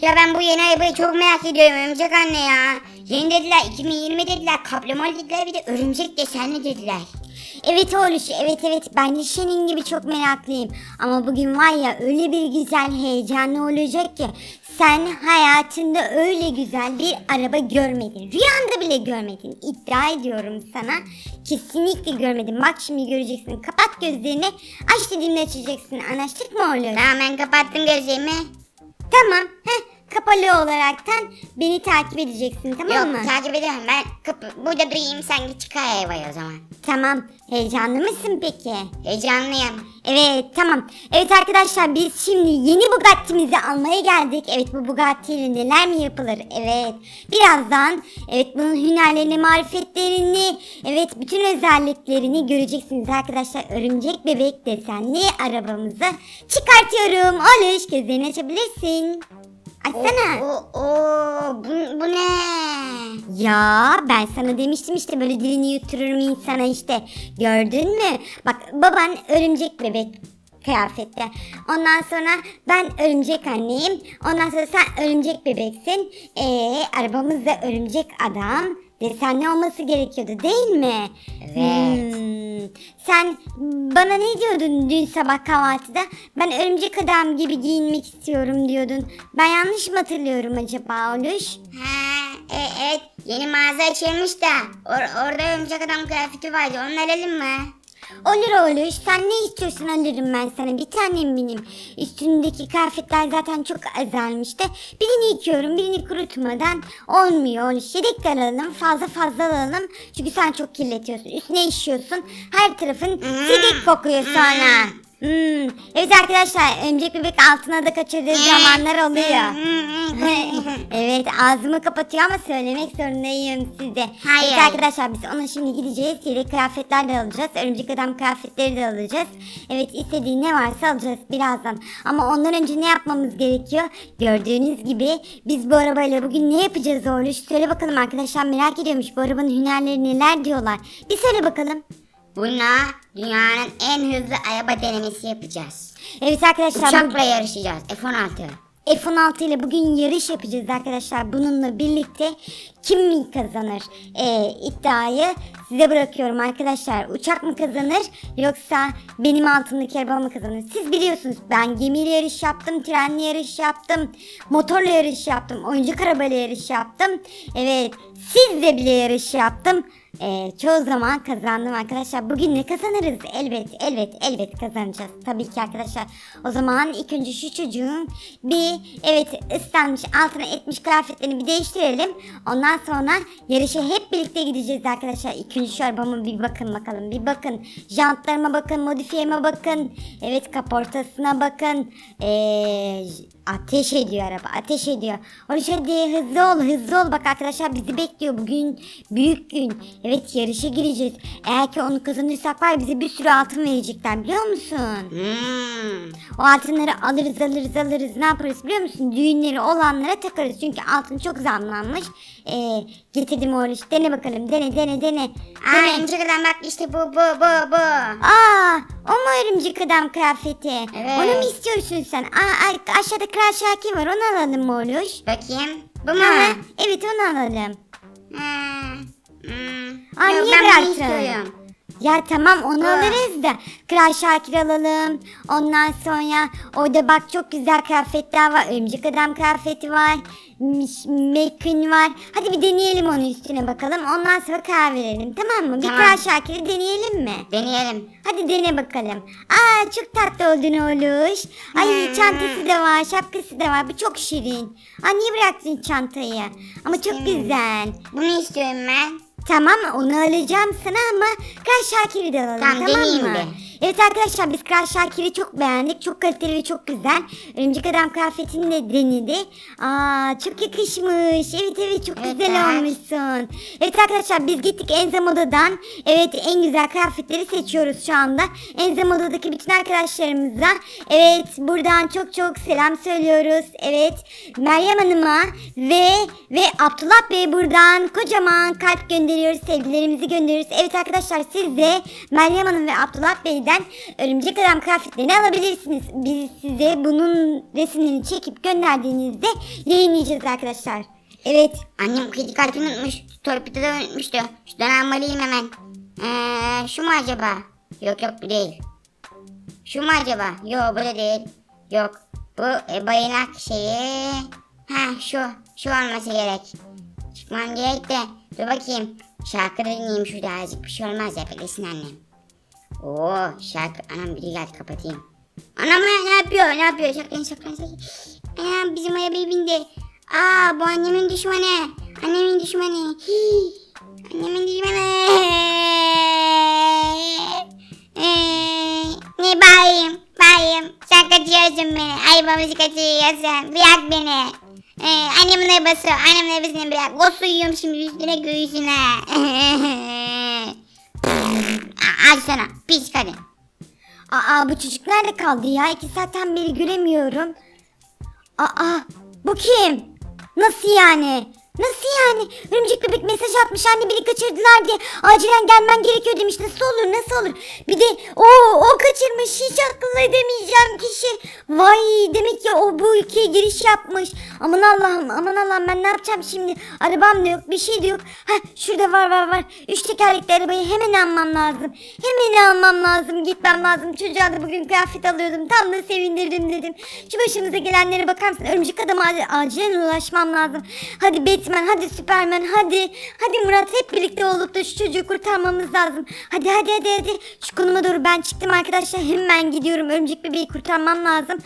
Ya ben bu yeni arabayı çok merak ediyorum örümcek anne ya. Yeni dediler 2020 dediler kaplamalı dediler bir de örümcek desenli dediler. Evet oğluş evet evet ben de senin gibi çok meraklıyım. Ama bugün var ya öyle bir güzel heyecanlı olacak ki sen hayatında öyle güzel bir araba görmedin. Rüyanda bile görmedin. İddia ediyorum sana. Kesinlikle görmedin. Bak şimdi göreceksin. Kapat gözlerini. Aç dediğimde açacaksın. Anlaştık mı oğlum? Tamam ben kapattım gözlerimi. Tamam. Heh, kapalı olaraktan beni takip edeceksin tamam Yok mı? takip edemem ben kapı, burada durayım sen git çıkar arabayı o zaman. tamam. Heyecanlı mısın peki? Heyecanlıyım. Evet tamam. Evet arkadaşlar biz şimdi yeni Bugatti'mizi almaya geldik. Evet bu Bugatti ile neler mi yapılır? Evet. Birazdan evet bunun hünerlerini, marifetlerini, evet bütün özelliklerini göreceksiniz arkadaşlar. Örümcek bebek desenli arabamızı çıkartıyorum. Oluş gözlerini açabilirsin. Açsana. Oo, oo, bu, bu ne? Ya ben sana demiştim işte böyle dilini yuttururum insana işte. Gördün mü? Bak baban örümcek bebek kıyafette. Ondan sonra ben örümcek anneyim. Ondan sonra sen örümcek bebeksin. Ee, arabamız da örümcek adam. Desenli olması gerekiyordu değil mi? Evet. Hmm, Sen bana ne diyordun dün sabah kahvaltıda? Ben örümcek adam gibi giyinmek istiyorum diyordun. Ben yanlış mı hatırlıyorum acaba Oluş? Ha, e, evet yeni mağaza açılmış da or- orada örümcek adam kıyafeti vardı onu alalım mı? Olur olur. Sen ne istiyorsun alırım ben sana. Bir tanem benim. Üstündeki kıyafetler zaten çok azalmıştı. Birini yıkıyorum. Birini kurutmadan olmuyor. Yedek de alalım. Fazla fazla alalım. Çünkü sen çok kirletiyorsun. Üstüne işiyorsun. Her tarafın sidik kokuyor sonra. Hmm. Evet arkadaşlar örümcek bebek altına da kaçırdığı zamanlar oluyor. evet ağzımı kapatıyor ama söylemek zorundayım size. Hayır. Evet arkadaşlar biz ona şimdi gideceğiz. Yedek kıyafetler de alacağız. Örümcek adam kıyafetleri de alacağız. Evet istediği ne varsa alacağız birazdan. Ama ondan önce ne yapmamız gerekiyor? Gördüğünüz gibi biz bu arabayla bugün ne yapacağız Oğluş? Söyle bakalım arkadaşlar merak ediyormuş bu arabanın hünerleri neler diyorlar. Bir söyle bakalım. Buna dünyanın en hızlı araba denemesi yapacağız. Evet arkadaşlar bu- Uçakla yarışacağız F-16. F-16 ile bugün yarış yapacağız arkadaşlar. Bununla birlikte kim kazanır Ee, iddiayı size bırakıyorum arkadaşlar. Uçak mı kazanır yoksa benim altındaki araba mı kazanır? Siz biliyorsunuz ben gemiyle yarış yaptım, trenli yarış yaptım, motorla yarış yaptım, oyuncak arabayla yarış yaptım. Evet sizle bile yarış yaptım. Ee, çoğu zaman kazandım arkadaşlar. Bugün ne kazanırız? Elbet, elbet, elbet kazanacağız. Tabii ki arkadaşlar. O zaman ilk önce şu çocuğun bir evet ıslanmış altına etmiş kıyafetlerini bir değiştirelim. Ondan sonra yarışa hep birlikte gideceğiz arkadaşlar. İlk önce şu arabama bir bakın bakalım. Bir bakın. Jantlarıma bakın, modifiyeme bakın. Evet kaportasına bakın. Ee, ateş ediyor araba, ateş ediyor. Oruç hadi hızlı ol, hızlı ol. Bak arkadaşlar bizi bekliyor bugün. Büyük gün. Evet yarışa gireceğiz. Eğer ki onu kazanırsak var bize bir sürü altın verecekler biliyor musun? Hmm. O altınları alırız alırız alırız ne yaparız biliyor musun? Düğünleri olanlara takarız. Çünkü altın çok zamlanmış. Ee, getirdim oruç. Dene bakalım dene dene dene. Aa, Dene. bak işte bu bu bu bu. Aa, o mu örümcek adam kıyafeti? Evet. Onu mu istiyorsun sen? Aa, a- aşağıda Kral Şakir var onu alalım mı Oluş? Bakayım. Bu mu? Ha, evet onu alalım. Ha. Hmm. Aa, Yok, niye ben bunu bıraktın? istiyorum. Ya tamam onu Ha. alırız da Kral Şakir alalım. Ondan sonra orada bak çok güzel kıyafetler var. Örümcek adam kıyafeti var. Mekin var. Hadi bir deneyelim onun üstüne bakalım. Ondan sonra karar verelim tamam mı? Bir Tamam. Kral Şakir'i deneyelim mi? Deneyelim. Hadi dene bakalım. Aa çok tatlı oldun oğluş. Ay Hmm. çantası da var, şapkası da var. Bu çok şirin. Aa niye bıraktın çantayı? Ama çok güzel. Bunu istiyorum ben. Tamam onu alacağım sana ama Kral Şakir'i de alalım Tamam, tamam, mı? de. Evet arkadaşlar biz Kral Şakir'i çok beğendik. Çok kaliteli ve çok güzel. Örümcek adam kıyafetini de denedi. Aa çok yakışmış. Evet evet çok Evet. güzel olmuşsun. Evet arkadaşlar biz gittik Enza Moda'dan. Evet en güzel kıyafetleri seçiyoruz şu anda. Enza Moda'daki bütün arkadaşlarımıza evet buradan çok çok selam söylüyoruz. Evet Meryem Hanım'a ve ve Abdullah Bey buradan kocaman kalp gönderiyoruz. Sevgilerimizi gönderiyoruz. Evet arkadaşlar siz de Meryem Hanım ve Abdullah Bey'den siteden örümcek adam kıyafetlerini alabilirsiniz. Biz size bunun resimlerini çekip gönderdiğinizde yayınlayacağız arkadaşlar. Evet. Annem kredi kartı unutmuş. Torpidoda unutmuştu. Şuradan almalıyım hemen. Ee, şu mu acaba? Yok yok bu değil. Şu mu acaba? Yok bu da değil. Yok. Bu e, bayınak şeyi. Ha şu. Şu olması gerek. Çıkmam gerek de. Dur bakayım. Şarkı dinleyeyim şurada azıcık. Bir şey olmaz ya beklesin annem. Oo şarkı. Anam biri geldi kapatayım. Anam ne yapıyor? Ne yapıyor? Saklan saklan saklan. Anam bizim arabaya bindi. Aa bu annemin düşmanı. Annemin düşmanı. Hii. Annemin düşmanı. Ne bayım? Bayım. Sen kaçıyorsun beni. Ayıbamızı kaçırıyorsun. Bırak beni. Ee, annemin arabası. Annemin arabasını bırak. O suyuyorum şimdi üstüne göğsüne. Al sana. Pis kadın. Aa bu çocuk nerede kaldı ya? İki saatten beri göremiyorum. Aa bu kim? Nasıl yani? Nasıl yani? Örümcek bebek mesaj atmış anne beni kaçırdılar diye. Acilen gelmen gerekiyor demiş. Nasıl olur nasıl olur? Bir de o o kaçırmış. Hiç akıl edemeyeceğim kişi. Vay demek ki o bu ülkeye giriş yapmış. Aman Allah'ım aman Allah'ım ben ne yapacağım şimdi? Arabam da yok bir şey de yok. Ha şurada var var var. Üç tekerlekli arabayı hemen almam lazım. Hemen almam lazım. Gitmem lazım. Çocuğa da bugün kıyafet alıyordum. Tam da sevindirdim dedim. Şu başımıza gelenlere bakar mısın? Örümcek adama ac- acilen ulaşmam lazım. Hadi Batman hadi Superman hadi. Hadi Murat hep birlikte olup da şu çocuğu kurtarmamız lazım. Hadi hadi hadi hadi. Şu konuma doğru ben çıktım arkadaşlar. Hemen gidiyorum. Örümcek bebeği kurtarmam lazım.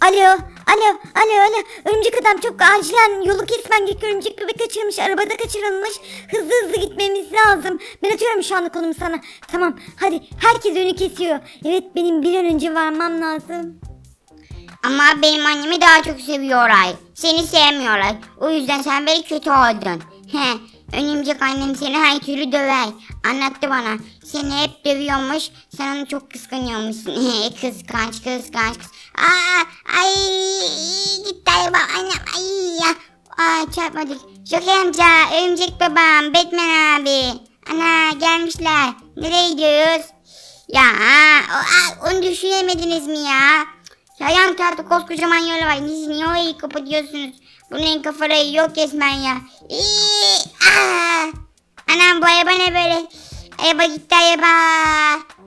Alo, alo, alo, alo. Örümcek adam çok acilen yolu kesmen gerekiyor. Örümcek bebek kaçırılmış, arabada kaçırılmış. Hızlı hızlı gitmemiz lazım. Ben atıyorum şu anda konumu sana. Tamam, hadi. Herkes önü kesiyor. Evet, benim bir an önce varmam lazım. Ama benim annemi daha çok seviyorlar. Seni sevmiyorlar. O yüzden sen böyle kötü oldun. He, önümcek annem seni her türlü döver. Anlattı bana. Seni hep dövüyormuş. Sen onu çok kıskanıyormuşsun. kıskanç kıskanç. kıs- Aa, ay gitti araba annem. Ay ya. Aa çarpmadık. Şoker amca, örümcek babam, Batman abi. Ana gelmişler. Nereye gidiyoruz? Ya aa, onu düşünemediniz mi ya? Ya yan tarafta koskocaman yol var. Siz niye orayı kapatıyorsunuz? Bunun kafaları yok resmen ya. Anam bu araba ne böyle? Araba gitti araba.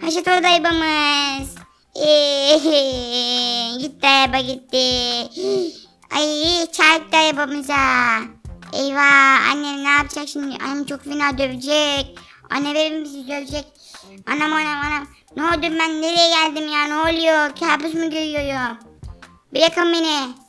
Haşat orada arabamız. İyi, gitti araba gitti. Ay çarptı arabamıza. Eyvah annem ne yapacak şimdi? Annem çok fena dövecek. Anne verin bizi dövecek. Anam anam anam. Ne oldu ben nereye geldim ya ne oluyor? Kabus mu görüyorum? Bırakın beni.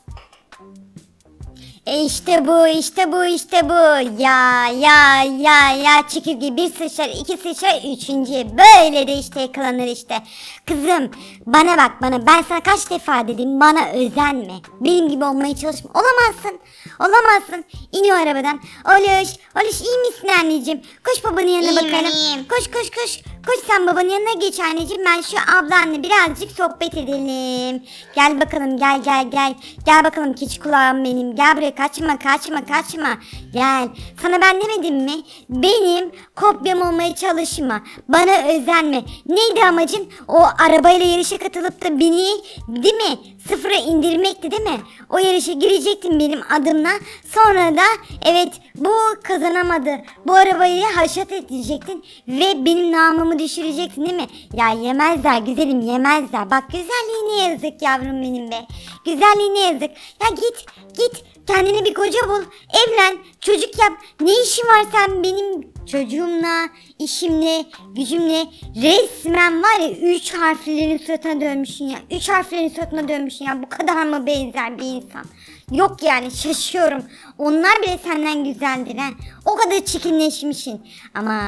E işte bu, işte bu, işte bu. Ya, ya, ya, ya çekirge bir sıçrar, iki sıçrar, üçüncü. Böyle de işte yakalanır işte. Kızım, bana bak bana. Ben sana kaç defa dedim bana özenme. Benim gibi olmaya çalışma. Olamazsın, olamazsın. İn o arabadan. Oluş, Oluş iyi misin anneciğim? Koş babanın yanına İyiyim, bakalım. iyiyim. Koş, koş, koş. Koş sen babanın yanına geç anneciğim. Ben şu ablanla birazcık sohbet edelim. Gel bakalım, gel, gel, gel. Gel bakalım keçi kulağım benim. Gel buraya kaçma, kaçma, kaçma. Gel. Sana ben demedim mi? Benim kopyam olmaya çalışma. Bana özenme. Neydi amacın? O arabayla yarışa katılıp da beni değil mi? Sıfıra indirmekti değil mi? O yarışa girecektin benim adımla. Sonra da evet bu kazanamadı. Bu arabayı haşat edecektin ve benim namımı düşürecektin değil mi? Ya yemezler güzelim yemezler. Bak güzelliğine yazık yavrum benim be. Güzelliğine yazık. Ya git git kendine bir koca bul. Evlen çocuk yap. Ne işin var sen benim çocuğumla, işimle, gücümle resmen var ya üç harflerin suratına dönmüşsün ya. Üç harflerin suratına dönmüşsün ya. Bu kadar mı benzer bir insan? Yok yani şaşıyorum. Onlar bile senden güzeldir ha. O kadar çirkinleşmişsin. Ama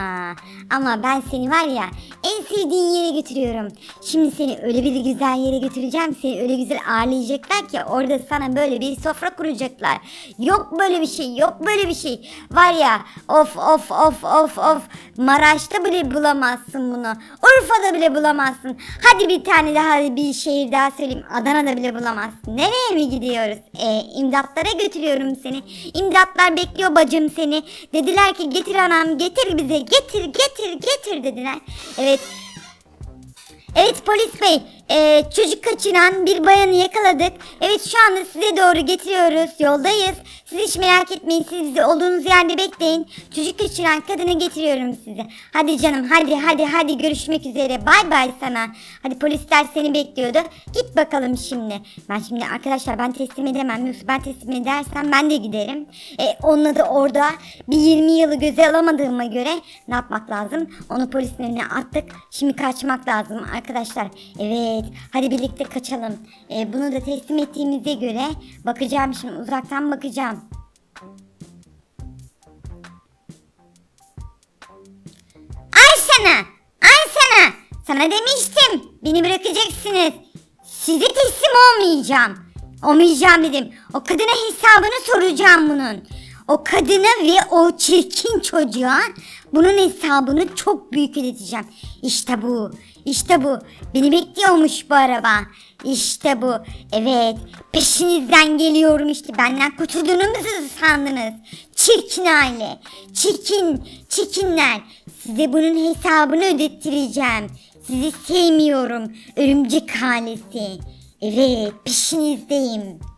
ama ben seni var ya en sevdiğin yere götürüyorum. Şimdi seni öyle bir güzel yere götüreceğim. Seni öyle güzel ağırlayacaklar ki orada sana böyle bir sofra kuracaklar. Yok böyle bir şey yok böyle bir şey. Var ya of of of of of. Maraş'ta bile bulamazsın bunu. Urfa'da bile bulamazsın. Hadi bir tane daha bir şehir daha söyleyeyim. Adana'da bile bulamazsın. Nereye mi gidiyoruz? E, imdatlara götürüyorum seni. İmdatlar bekliyor bacım seni. Dediler ki getir anam getir bize getir getir getir dediler. Evet Evet polis bey, e, çocuk kaçıran bir bayanı yakaladık. Evet şu anda size doğru getiriyoruz, yoldayız. Siz hiç merak etmeyin, siz bizi olduğunuz yerde bekleyin. Çocuk kaçıran kadını getiriyorum size. Hadi canım, hadi hadi hadi görüşmek üzere. Bay bay sana. Hadi polisler seni bekliyordu. Git bakalım şimdi. Ben şimdi arkadaşlar ben teslim edemem. Yoksa ben teslim edersem ben de giderim. E, onunla da orada bir 20 yılı göze alamadığıma göre ne yapmak lazım? Onu polisin önüne attık. Şimdi kaçmak lazım arkadaşlar. Evet hadi birlikte kaçalım. E, bunu da teslim ettiğimize göre bakacağım şimdi uzaktan bakacağım. Ay sana! Ay sana! Sana demiştim. Beni bırakacaksınız. Size teslim olmayacağım. Olmayacağım dedim. O kadına hesabını soracağım bunun. O kadına ve o çirkin çocuğa bunun hesabını çok büyük ödeteceğim. İşte bu. İşte bu. Beni bekliyormuş bu araba. İşte bu. Evet. Peşinizden geliyorum işte. Benden kurtulduğunuzu sandınız? Çirkin aile. Çirkin. Çirkinler. Size bunun hesabını ödettireceğim. Sizi sevmiyorum. Örümcek ailesi. Evet. Peşinizdeyim.